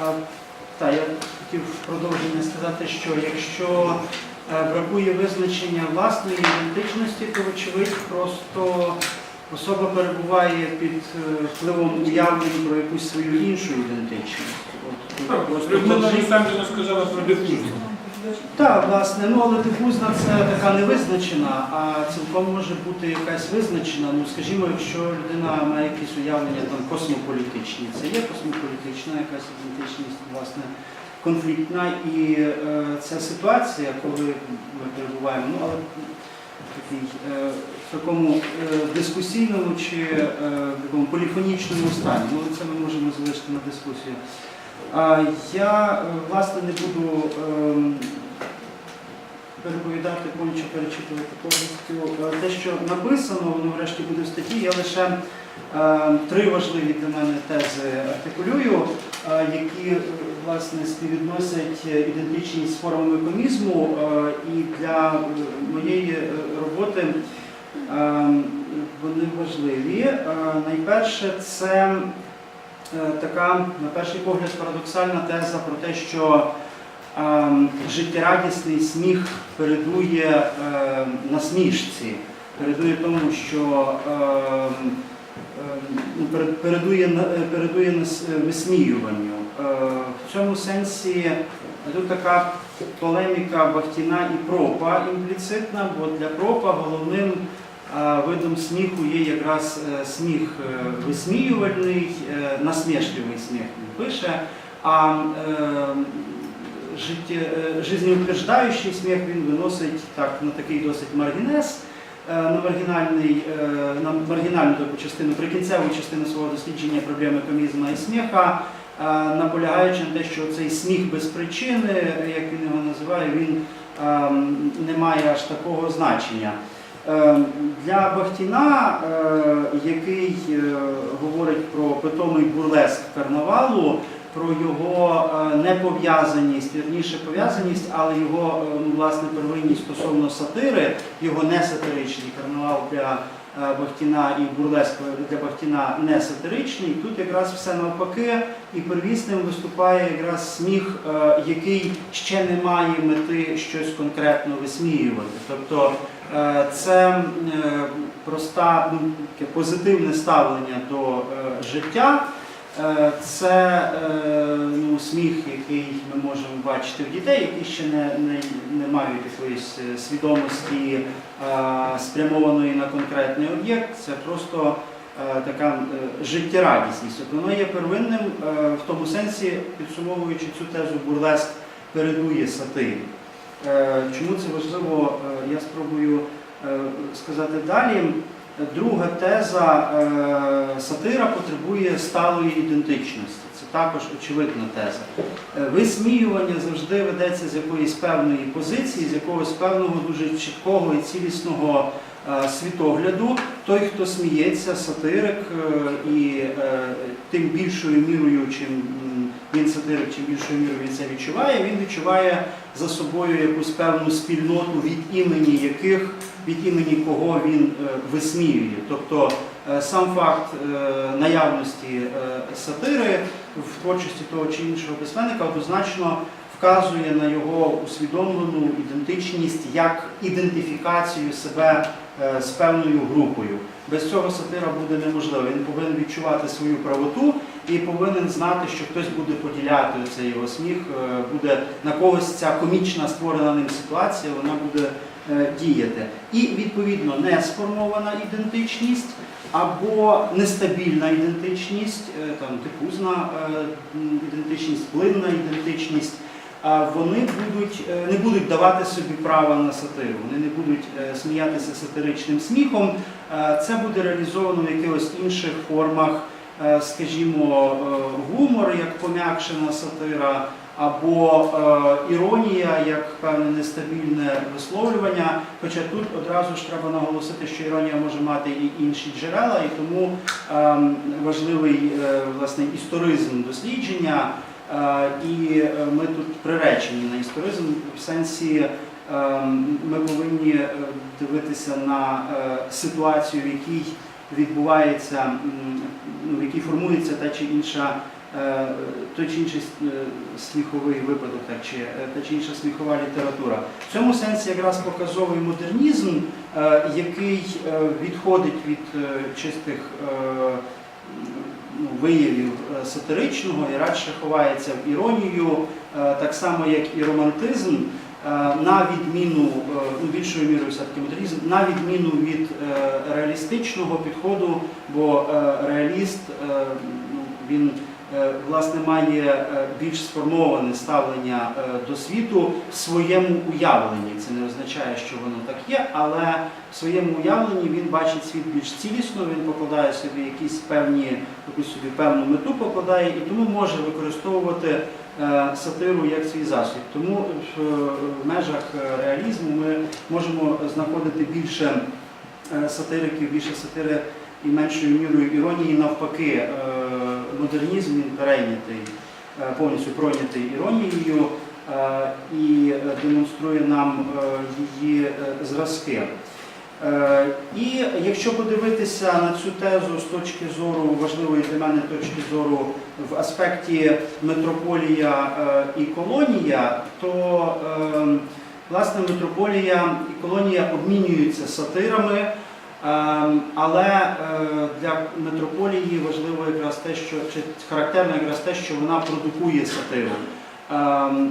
А, Та, я хотів продовження сказати, що якщо е, бракує визначення власної ідентичності, то очевидь просто особа перебуває під е, впливом уявлень про якусь свою іншу ідентичність. От, Так, Людмила Олександрівна сказала про дифузну. Так, власне, ну але дифузна це така невизначена, а цілком може бути якась визначена. Ну, скажімо, якщо людина має якісь уявлення там космополітичні, це є космополітична якась ідентичність, власне, конфліктна. І е, ця ситуація, коли ми перебуваємо, ну але такий, е, в такому е, дискусійному чи е, такому поліфонічному стані. Ну, це ми можемо залишити на дискусію. А, Я е, власне не буду ем, переповідати, повністю перечитувати повністю те, що написано, воно врешті буде в статті. Я лише е, три важливі для мене тези артикулюю, е, які власне співвідносять ідентичність з формами комізму е, і для моєї роботи. Вони важливі. Найперше, це така, на перший погляд, парадоксальна теза про те, що життєрадісний сміх передує ем, насмішці, передує тому, що ем, ем, ну, перед- передує, е, передує е, висміюванню. Е, В цьому сенсі тут така полеміка Бахтіна і пропа імпліцитна, бо для пропа головним видом сміху є якраз е, сміх е, висміювальний, е, насмішливий сміх він пише, а е, життє- е, сміх він виносить так, на такий досить маргінез, е, на, е, на маргінальну таку частину, прикінцеву частину свого дослідження проблеми комізму і сміха, наполягаючи на те, що цей сміх без причини, як він його називає, він не має аж такого значення. Для Бахтіна, який говорить про питомий бурлеск карнавалу, про його е, непов'язаність, вірніше пов'язаність, але його е, ну, власне первинність стосовно сатири, його не сатиричний карнавал для е, Бахтіна і бурлеск для Бахтіна не сатиричний. Тут якраз все навпаки, і первісним виступає якраз сміх, який ще не має мети щось конкретно висміювати. Тобто Це проста, ну, позитивне ставлення до життя. Е, Це е, ну, сміх, який ми можемо бачити в дітей, які ще не, не, не мають якоїсь е, свідомості спрямованої на конкретний об'єкт. Це просто така життєрадісність. От воно є первинним в тому сенсі, підсумовуючи цю тезу, бурлеск передує сатирі. Чому це важливо, я спробую сказати далі. Друга теза е, сатира потребує сталої ідентичності. Це також очевидна теза. Е, Висміювання завжди ведеться з якоїсь певної позиції, з якогось певного дуже чіткого і цілісного е, світогляду. Той, хто сміється, сатирик, і тим більшою мірою, чим він сатирик, чим більшою мірою він це відчуває, він відчуває за собою якусь певну спільноту, від імені яких, від імені кого він е, висміює. Тобто е, сам факт е, наявності сатири в творчості того чи іншого письменника однозначно вказує на його усвідомлену ідентичність як ідентифікацію себе з певною групою. Без цього сатира буде неможливо. Він повинен відчувати свою правоту і повинен знати, що хтось буде поділяти цей його сміх, е, буде на когось ця комічна створена ним ситуація, вона буде е, діяти. І відповідно не сформована ідентичність або нестабільна ідентичність, е, там дифузна ідентичність, плинна ідентичність. Вони будуть, е, не будуть давати собі права на сатиру, вони не будуть е, сміятися сатиричним сміхом. Е, Це буде реалізовано в якихось інших формах скажімо, гумор як пом'якшена сатира, або іронія як певне нестабільне висловлювання. Хоча тут одразу ж треба наголосити, що іронія може мати і інші джерела, і тому е, важливий власне історизм дослідження. Е, І е, ми тут приречені на історизм в сенсі. е, Ми повинні дивитися на ситуацію, в якій відбувається, ну, в якій формується та чи інша той чи інший сміховий випадок, так, чи та чи інша сміхова література. В цьому сенсі якраз показовий модернізм, який відходить від чистих ну, виявів е, сатиричного і радше ховається в іронію, е, так само як і романтизм. Е, На відміну, ну, більшою мірою все-таки модернізм, на відміну від реалістичного підходу, бо реаліст ну, він власне має е, більш сформоване ставлення е, до світу в своєму уявленні. Це не означає, що воно так є, але в своєму уявленні він бачить світ більш цілісно, він покладає собі якісь певні, якусь собі певну мету покладає і тому може використовувати е, сатиру як свій засіб. Тому в, е, межах е, реалізму ми можемо знаходити більше е, сатириків, більше сатири і меншою мірою іронії. Навпаки, е, модернізм він перейнятий, е, повністю пройнятий іронією е, і демонструє нам е, її зразки. І якщо подивитися на цю тезу з точки зору важливої для мене точки зору в аспекті метрополія і колонія, то е, власне метрополія і колонія обмінюються сатирами. Е, Але е, для метрополії важливо якраз те, що чи характерно якраз те, що вона продукує сатиру. Е,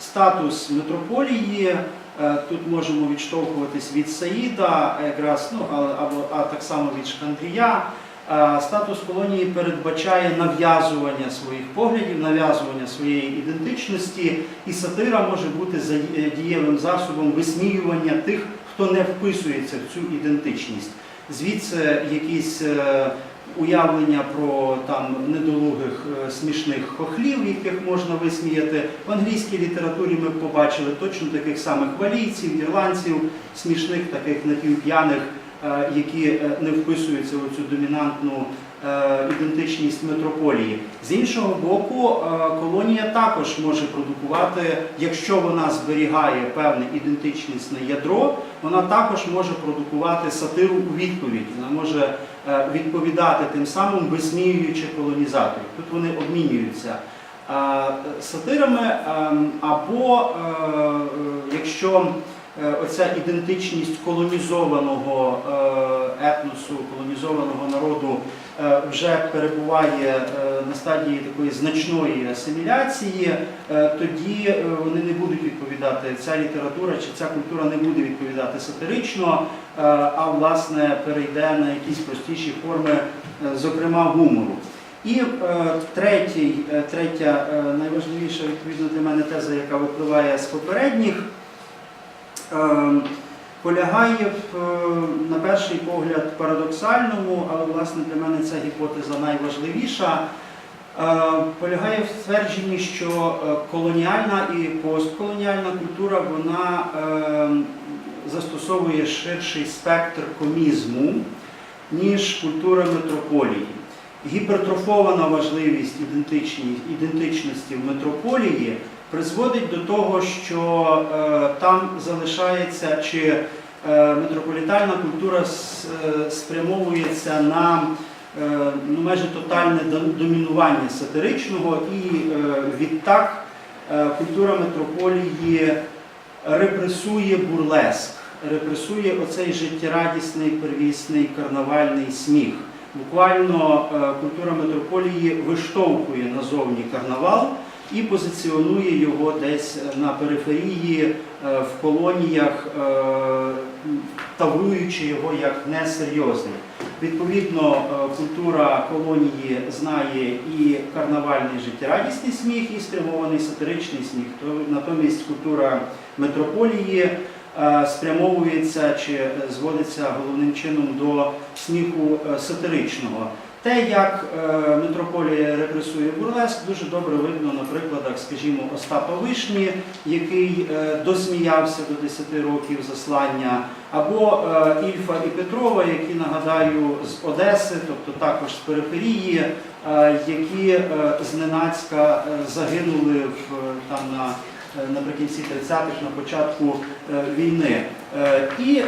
Статус метрополії Е, Тут можемо відштовхуватись від Саїда, якраз, ну, або, а так само від Шкандрія. Е, Статус колонії передбачає нав'язування своїх поглядів, нав'язування своєї ідентичності, і сатира може бути дієвим засобом висміювання тих, хто не вписується в цю ідентичність. Звідси якісь е, уявлення про там недолугих е, смішних хохлів, яких можна висміяти. В англійській літературі ми побачили точно таких самих валійців, ірландців, смішних таких напівп'яних, е, які не вписуються у цю домінантну ідентичність метрополії. З іншого боку, е, колонія також може продукувати, якщо вона зберігає певне ідентичнісне ядро, вона також може продукувати сатиру у відповідь. Вона може е, відповідати тим самим, висміюючи колонізаторів. Тут вони обмінюються е, сатирами, е, або е, е, якщо е, оця ідентичність колонізованого е, етносу, колонізованого народу е, вже перебуває е, на стадії такої значної асиміляції, е, тоді е, вони не будуть відповідати, ця література чи ця культура не буде відповідати сатирично, е, а власне перейде на якісь простіші форми, е, зокрема гумору. І е, третій, е, третя е, найважливіша відповідно для мене теза, яка випливає з попередніх, е, полягає в, е, на перший погляд парадоксальному, але власне для мене ця гіпотеза найважливіша. Е, Полягає в ствердженні, що е, колоніальна і постколоніальна культура вона застосовує ширший спектр комізму, ніж культура метрополії. Гіпертрофована важливість ідентичності в метрополії призводить до того, що е, там залишається чи е, метрополітальна культура с- е, спрямовується на е, ну, майже тотальне домінування сатиричного, і е, відтак е, культура метрополії репресує бурлеск, репресує оцей життєрадісний первісний карнавальний сміх. Буквально е, культура метрополії виштовхує назовні карнавал і позиціонує його десь на периферії, е, в колоніях, е, тавруючи його як несерйозний. Відповідно, е, культура колонії знає і карнавальний життєрадісний сміх, і спрямований сатиричний сміх. Натомість культура метрополії е, спрямовується чи е, зводиться головним чином до сміху е, сатиричного. Те, як е, метрополія репресує бурлеск, дуже добре видно на прикладах, скажімо, Остапа Вишні, який е, досміявся до 10 років заслання, або е, Ільфа і Петрова, які нагадаю з Одеси, тобто також з периферії, які зненацька загинули в, там на наприкінці 30-х, на початку е, війни. Е, І е,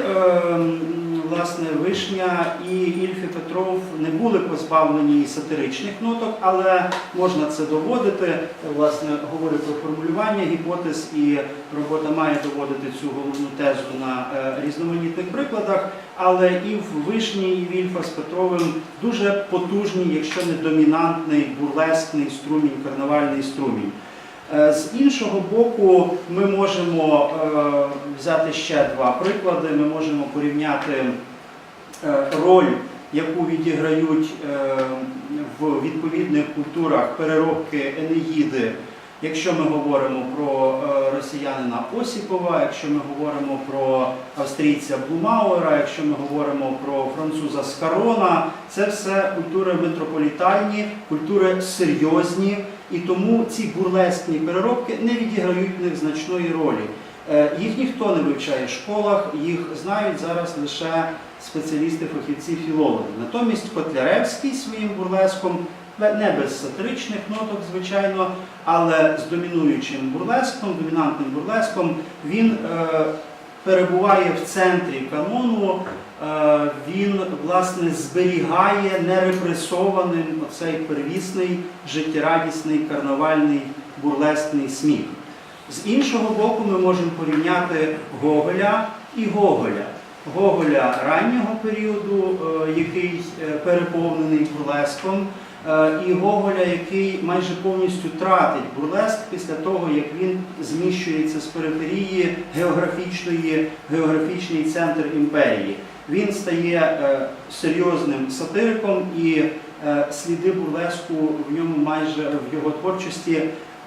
власне Вишня і Ільф і Петров не були позбавлені сатиричних ноток, але можна це доводити. Е, Власне, говорю про формулювання гіпотез, і робота має доводити цю головну тезу на е, різноманітних прикладах. Але і в Вишні, і в Ільфа з Петровим дуже потужний, якщо не домінантний, бурлескний струмінь, карнавальний струмінь. Е, З іншого боку, ми можемо е, взяти ще два приклади. Ми можемо порівняти е, роль, яку відіграють в відповідних культурах переробки Енеїди. Якщо ми говоримо про росіянина Осіпова, якщо ми говоримо про австрійця Блумауера, якщо ми говоримо про француза Скарона, це все культури метрополітальні, культури серйозні, і тому ці бурлескні переробки не відіграють в них значної ролі. Е, Їх ніхто не вивчає в школах, їх знають зараз лише спеціалісти, фахівці, філологи. Натомість Котляревський своїм бурлеском, не без сатиричних ноток, звичайно, але з домінуючим бурлеском, домінантним бурлеском, він е, перебуває в центрі канону, е, він власне зберігає нерепресованим оцей первісний, життєрадісний, карнавальний, бурлескний сміх. З іншого боку, ми можемо порівняти Гоголя і Гоголя. Гоголя раннього періоду, е, який е, переповнений бурлеском, і Гоголя, який майже повністю тратить бурлеск після того, як він зміщується з периферії географічної, географічний центр імперії. Він стає е, серйозним сатириком, і е, сліди бурлеску в ньому майже в його творчості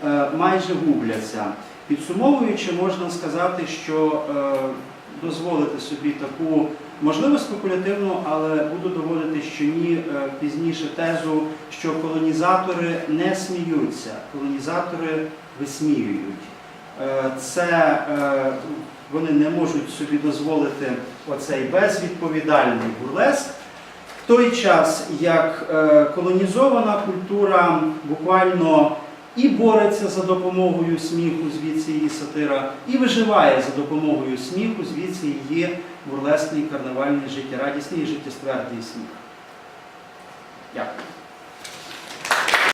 е, майже губляться. Підсумовуючи, можна сказати, що е, дозволити собі таку, можливо, спекулятивну, але буду доводити, що ні е, пізніше тезу, що колонізатори не сміються, колонізатори висміюють. Е, Це е, вони не можуть собі дозволити оцей безвідповідальний бурлеск. В той час, як колонізована культура буквально і бореться за допомогою сміху, звідси її сатира, і виживає за допомогою сміху, звідси її бурлесний, карнавальний, життєрадісний і життєствердний сміх. Дякую.